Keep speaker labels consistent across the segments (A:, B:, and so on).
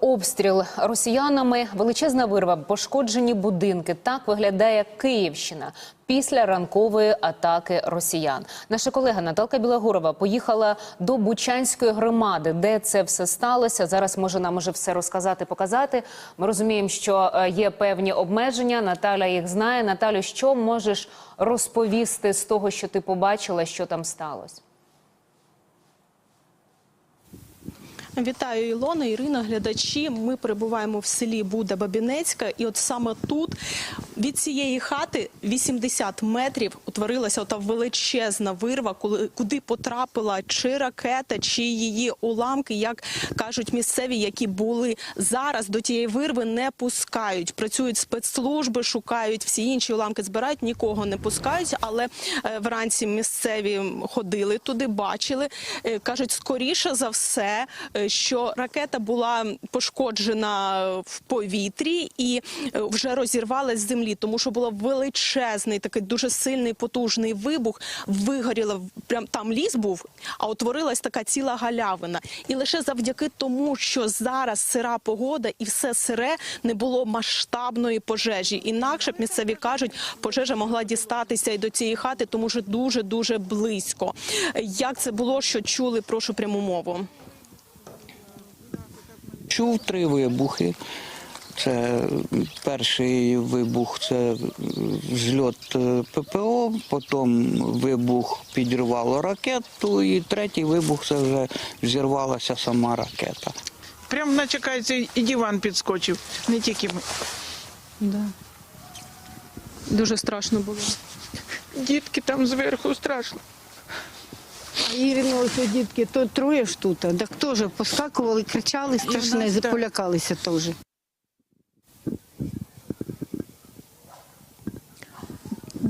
A: Обстріл росіянами, величезна вирва, пошкоджені будинки. Так виглядає Київщина після ранкової атаки росіян. Наша колега Наталка Білогурова поїхала до Бучанської громади, де це все сталося. Зараз може нам уже все розказати, показати. Ми розуміємо, що е, є певні обмеження. Наталя їх знає. Наталю, що можеш розповісти з того, що ти побачила, що там сталося?
B: Вітаю Ілона, Ірина, глядачі. Ми перебуваємо в селі Буда Бабінецька, і от саме тут від цієї хати 80 метрів утворилася ота величезна вирва, куди потрапила чи ракета, чи її уламки, як кажуть місцеві, які були зараз до тієї вирви, не пускають. Працюють спецслужби, шукають всі інші уламки, збирають, нікого не пускають. Але е, вранці місцеві ходили туди, бачили. Е, кажуть, скоріше за все, е, що ракета була пошкоджена в повітрі і вже розірвалась з землі, тому що було величезний, такий дуже сильний потужний вибух. Вигоріло прям там ліс був, а утворилась така ціла галявина. І лише завдяки тому, що зараз сира погода і все сире, не було масштабної пожежі. Інакше місцеві кажуть, пожежа могла дістатися і до цієї хати, тому що дуже дуже близько. Як це було, що чули? Прошу пряму мову.
C: Чув три вибухи. Це перший вибух це зльот е, ППО, потім вибух підірвало ракету, і третій вибух це вже взірвалася сама ракета.
D: Прям наче кажеться, і диван підскочив, не тільки ми.
B: Да. Дуже страшно було.
D: Дітки там зверху страшно.
E: Ірина, ось дітки, то троє ж тут, так теж поскакували, кричали страшне,
D: нас, так.
E: полякалися теж.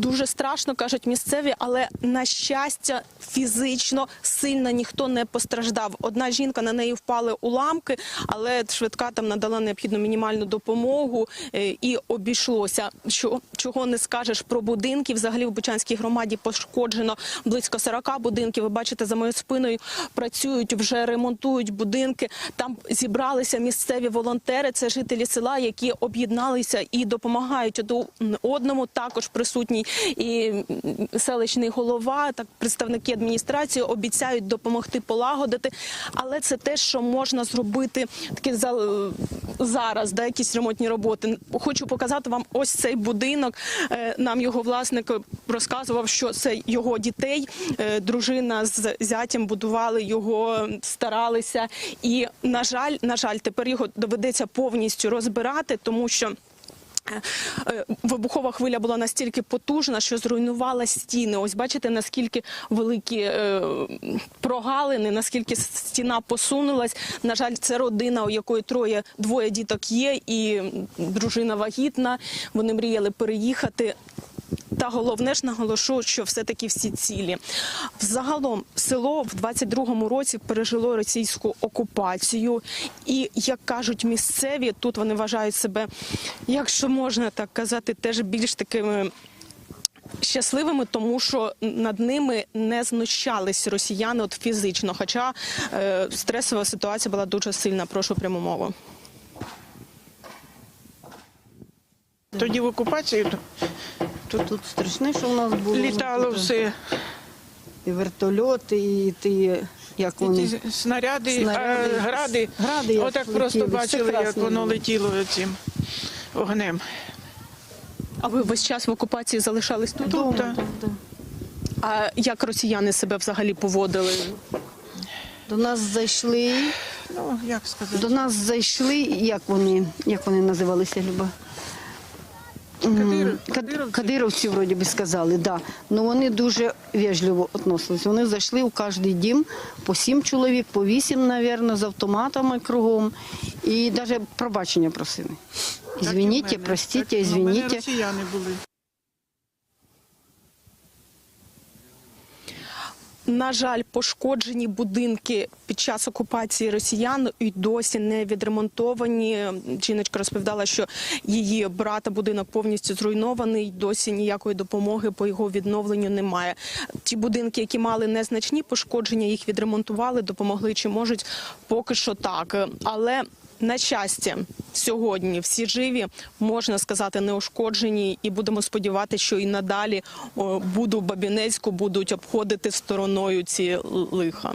B: Дуже страшно кажуть місцеві, але на щастя, фізично сильно ніхто не постраждав. Одна жінка на неї впали уламки, але швидка там надала необхідну мінімальну допомогу е, і обійшлося. Що чого не скажеш про будинки? Взагалі в Бучанській громаді пошкоджено близько 40 будинків. Ви бачите, за моєю спиною працюють вже ремонтують будинки. Там зібралися місцеві волонтери. Це жителі села, які об'єдналися і допомагають одному. Також присутній і селищний голова, так представники адміністрації обіцяють допомогти полагодити. Але це те, що можна зробити таке за зараз, да, якісь ремонтні роботи. Хочу показати вам ось цей будинок. Е, Нам його власник розказував, що це його дітей. Е, Дружина з зятям будували його, старалися. І на жаль, на жаль, тепер його доведеться повністю розбирати, тому що. Е, Вибухова хвиля була настільки потужна, що зруйнувала стіни. Ось бачите, наскільки великі е, прогалини, наскільки стіна посунулась. На жаль, це родина, у якої троє двоє діток є, і дружина вагітна. Вони мріяли переїхати. Та головне ж наголошу, що все-таки всі цілі. Взагалом село в 22-му році пережило російську окупацію, і як кажуть місцеві, тут вони вважають себе, якщо можна так казати, теж більш такими. Щасливими, тому що над ними не знущались росіяни от фізично. Хоча е, стресова ситуація була дуже сильна. Прошу пряму мову.
D: Тоді в окупації то
E: Тут страшне, що у нас було.
D: літало все.
E: І вертольоти, і ті, як
D: І
E: вони.
D: ті снаряди,
E: Снаряди,
D: а гради.
E: гради, як
D: Отак просто
E: летіли,
D: бачили, як воно
E: було.
D: летіло цим огнем.
B: А ви весь час в окупації залишались тут?
D: Тут, так.
B: А як росіяни себе взагалі поводили?
E: До нас зайшли,
D: Ну, як сказати,
E: до нас зайшли, як вони, як вони називалися, Люба?
D: Кадиров- кадировці.
E: Кадировці, вроді би сказали, да. Ну вони дуже вежливо відносились. Вони зайшли у кожний дім по сім чоловік, по вісім, мабуть, з автоматами кругом. І навіть пробачення просили.
D: Звініть,
E: простіть,
D: мене.
E: простите,
D: Так, ну, в мене
E: извините.
D: росіяни були.
B: На жаль, пошкоджені будинки під час окупації росіян і досі не відремонтовані. Жіночка розповідала, що її брата будинок повністю зруйнований. Досі ніякої допомоги по його відновленню немає. Ті будинки, які мали незначні пошкодження, їх відремонтували, допомогли чи можуть поки що так. Але на щастя, сьогодні всі живі, можна сказати, неушкоджені, і будемо сподіватися, що і надалі буду Бабінецьку будуть обходити стороною ці лиха.